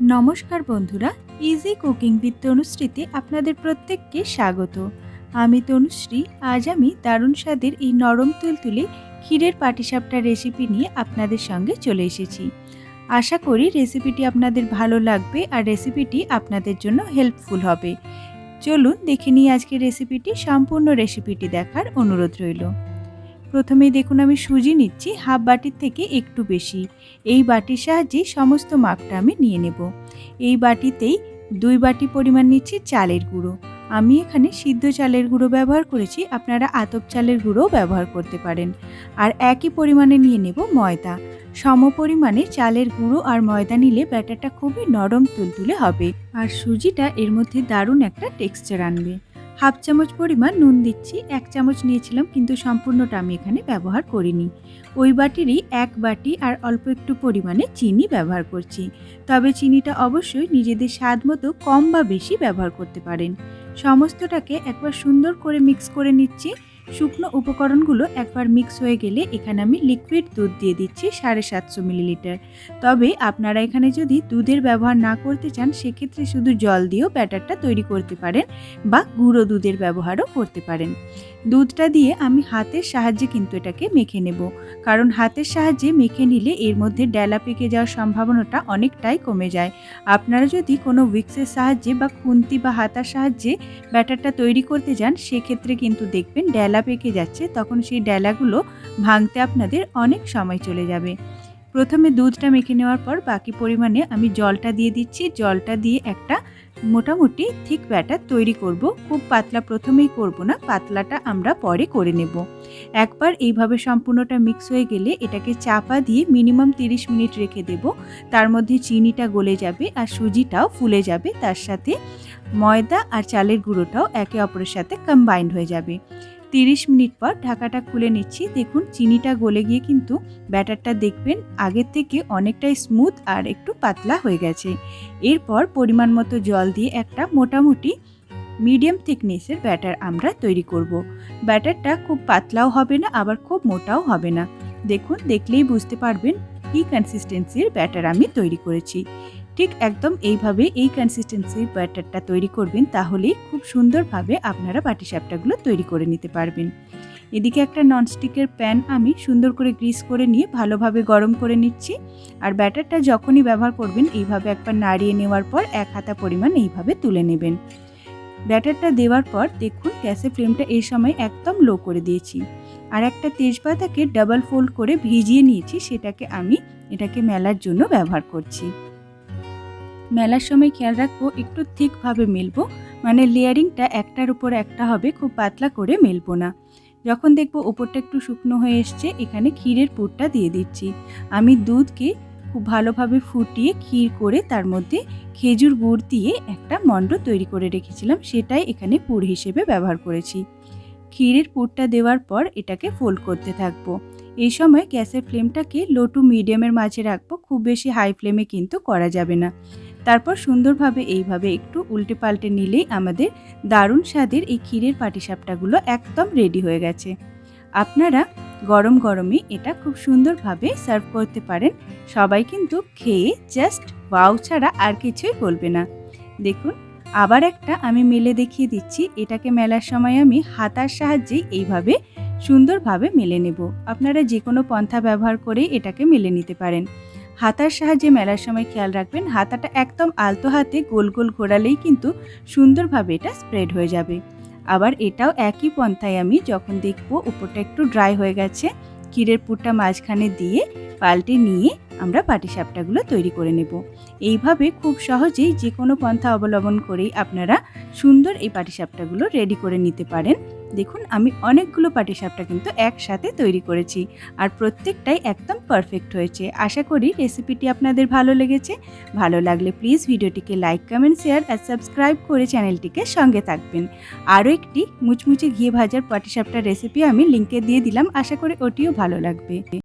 নমস্কার বন্ধুরা easy cooking with তনুশ্রীতে আপনাদের প্রত্যেককে স্বাগত। আমি তনুশ্রী, আজ আমি দারুণ স্বাদের এই নরম তুলতুলে ক্ষীরের পাটিসাপটা রেসিপি নিয়ে আপনাদের সঙ্গে চলে এসেছি। আশা করি রেসিপিটি আপনাদের ভালো লাগবে আর রেসিপিটি আপনাদের জন্য হেল্পফুল হবে। চলুন দেখে নিই আজকের রেসিপিটি সম্পূর্ণ রেসিপিটি দেখার অনুরোধ রইল। প্রথমেই দেখুন আমি সুজি নিচ্ছি হাফ বাটির থেকে একটু বেশি। এই বাটির সাহায্যে সমস্ত মাপটা আমি নিয়ে নেব। এই বাটিতেই দুই বাটি পরিমাণ নিচ্ছি চালের গুঁড়ো। আমি এখানে সিদ্ধ চালের গুঁড়ো ব্যবহার করেছি, আপনারা আতপ চালের গুঁড়োও ব্যবহার করতে পারেন। আর একই পরিমাণে নিয়ে নেব ময়দা। সম পরিমাণে চালের গুঁড়ো আর ময়দা নিলে ব্যাটারটা খুবই নরম তুলতুলে হবে। আর সুজিটা এর মধ্যে দারুণ একটা টেক্সচার আনবে। হাফ চামচ পরিমাণ নুন দিচ্ছি, এক চামচ নিয়েছিলাম, কিন্তু সম্পূর্ণটা আমি এখানে ব্যবহার করিনি। ওই বাটিরই এক বাটি আর অল্প একটু পরিমাণে চিনি ব্যবহার করছি। তবে চিনিটা অবশ্যই নিজেদের স্বাদ মতো কম বা বেশি ব্যবহার করতে পারেন। সমস্তটাকে একবার সুন্দর করে মিক্স করে নিচ্ছি। শুকনো উপকরণগুলো একবার মিক্স হয়ে গেলে এখানে আমি লিকুইড দুধ দিয়ে দিচ্ছি সাড়ে সাতশো মিলিলিটার তবে আপনারা এখানে যদি দুধের ব্যবহার না করতে চান, সেক্ষেত্রে শুধু জল দিয়েও ব্যাটারটা তৈরি করতে পারেন বা গুঁড়ো দুধের ব্যবহারও করতে পারেন। দুধটা দিয়ে আমি হাতের সাহায্যে কিন্তু এটাকে মেখে নেব। কারণ হাতের সাহায্যে মেখে নিলে এর মধ্যে ডেলা পেকে যাওয়ার সম্ভাবনাটা অনেকটাই কমে যায়। আপনারা যদি কোনো উইক্সের সাহায্যে বা খুন্তি বা হাতার সাহায্যে ব্যাটারটা তৈরি করতে যান সেক্ষেত্রে কিন্তু দেখবেন ডেলা পেকে যাচ্ছে, তখন সেই ডেলাগুলো ভাঙতে আপনাদের অনেক সময় চলে যাবে। প্রথমে দুধটা মেখে নেওয়ার পর বাকি পরিমাণে আমি জলটা দিয়ে দিচ্ছি। জলটা দিয়ে একটা মোটামুটি থিক ব্যাটার তৈরি করব। খুব পাতলা প্রথমেই করব না, পাতলাটা আমরা পরে করে নেব। একবার এইভাবে সম্পূর্ণটা মিক্স হয়ে গেলে এটাকে চাপা দিয়ে মিনিমাম 30 মিনিট রেখে দেব। তার মধ্যে চিনিটা গলে যাবে আর সুজিটাও ফুলে যাবে। তার সাথে ময়দা আর চালের গুঁড়োটাও একে অপরের সাথে কম্বাইন্ড হয়ে যাবে। তিরিশ মিনিট পর ঢাকাটা খুলে নিচ্ছি। দেখুন, চিনিটা গলে গিয়ে কিন্তু ব্যাটারটা দেখবেন, আগের থেকে অনেকটাই স্মুথ আর একটু পাতলা হয়ে গেছে। এরপর পরিমাণ মতো জল দিয়ে একটা মোটামুটি মিডিয়াম থিকনেসের ব্যাটার আমরা তৈরি করব। ব্যাটারটা খুব পাতলাও হবে না, আবার খুব মোটাও হবে না। দেখুন, দেখলেই বুঝতে পারবেন কী কনসিস্টেন্সির ব্যাটার আমি তৈরি করেছি। ঠিক একদম এইভাবে এই কনসিস্টেন্সির ব্যাটারটা তৈরি করবেন তাহলেই খুব সুন্দরভাবে আপনারা পাটিসাপটাগুলো তৈরি করে নিতে পারবেন। এদিকে একটা ননস্টিকের প্যান আমি সুন্দর করে গ্রিস করে নিয়ে ভালোভাবে গরম করে নিচ্ছি। আর ব্যাটারটা যখনই ব্যবহার করবেন এইভাবে একবার নাড়িয়ে নেওয়ার পর এক হাতা পরিমাণ এইভাবে তুলে নেবেন। ব্যাটারটা দেওয়ার পর দেখুন গ্যাসের ফ্লেমটা এই সময় একদম লো করে দিয়েছি। আর একটা তেজপাতাকে ডাবল ফোল্ড করে ভিজিয়ে নিয়েছি সেটাকে আমি এটাকে মেলার জন্য ব্যবহার করছি। মেলার সময় খেয়াল রাখব, একটু থিকভাবে মেলবো। মানে লেয়ারিংটা একটার উপর একটা হবে, খুব পাতলা করে মেলবো না। যখন দেখব ওপরটা একটু শুকনো হয়ে এসছে, এখানে ক্ষীরের পুরটা দিয়ে দিচ্ছি। আমি দুধকে খুব ভালোভাবে ফুটিয়ে ক্ষীর করে তার মধ্যে খেজুর গুড় দিয়ে একটা মণ্ড তৈরি করে রেখেছিলাম, সেটাই এখানে পুর হিসেবে ব্যবহার করেছি। ক্ষীরের পুরটা দেওয়ার পর এটাকে ফোল্ড করতে থাকব। এই সময় গ্যাসের ফ্লেমটাকে লো টু মিডিয়ামের মাঝে রাখব, খুব বেশি হাই ফ্লেমে কিন্তু করা যাবে না। তারপর সুন্দরভাবে এইভাবে একটু উল্টে পাল্টে নিলেই আমাদের দারুণ স্বাদের এই ক্ষীরের পাটিসাপটাগুলো একদম রেডি হয়ে গেছে। আপনারা গরম গরমে এটা খুব সুন্দরভাবে সার্ভ করতে পারেন। সবাই কিন্তু খেয়ে জাস্ট ওয়াও ছাড়া আর কিছুই বলবে না। দেখুন, আবার একটা আমি মেলে দেখিয়ে দিচ্ছি। এটাকে মেলার সময় আমি হাতার সাহায্যেই এইভাবে সুন্দরভাবে মেলে নেব। আপনারা যে কোনো পন্থা ব্যবহার করে এটাকে মেলে নিতে পারেন। হাতার সাহায্যে মেলার সময় খেয়াল রাখবেন, হাতাটা একদম আলতো হাতে গোল গোল ঘোরালেই কিন্তু সুন্দরভাবে এটা স্প্রেড হয়ে যাবে। আবার এটাও একই পন্থায় আমি যখন দেখব উপরটা একটু ড্রাই হয়ে গেছে, ক্ষীরের পুরটা মাঝখানে দিয়ে পাল্টে নিয়ে আমরা পাটিসাপটাগুলো তৈরি করে নেব। এইভাবে খুব সহজেই যে কোনো পন্থা অবলম্বন করেই আপনারা সুন্দর এই পাটিসাপটাগুলো রেডি করে নিতে পারেন। দেখুন, আমি অনেকগুলো পাটিসাপটা কিন্তু একসাথে তৈরি করেছি আর প্রত্যেকটাই একদম পারফেক্ট হয়েছে। আশা করি রেসিপিটি আপনাদের ভালো লেগেছে। ভালো লাগলে প্লিজ ভিডিওটিকে লাইক কমেন্ট শেয়ার আর সাবস্ক্রাইব করে চ্যানেলটিকে সঙ্গে থাকবেন। আরও একটি মুচমুচে ঘিয়ে ভাজার পাটিসাপটার রেসিপি আমি লিঙ্কে দিয়ে দিলাম। আশা করি ওটিও ভালো লাগবে।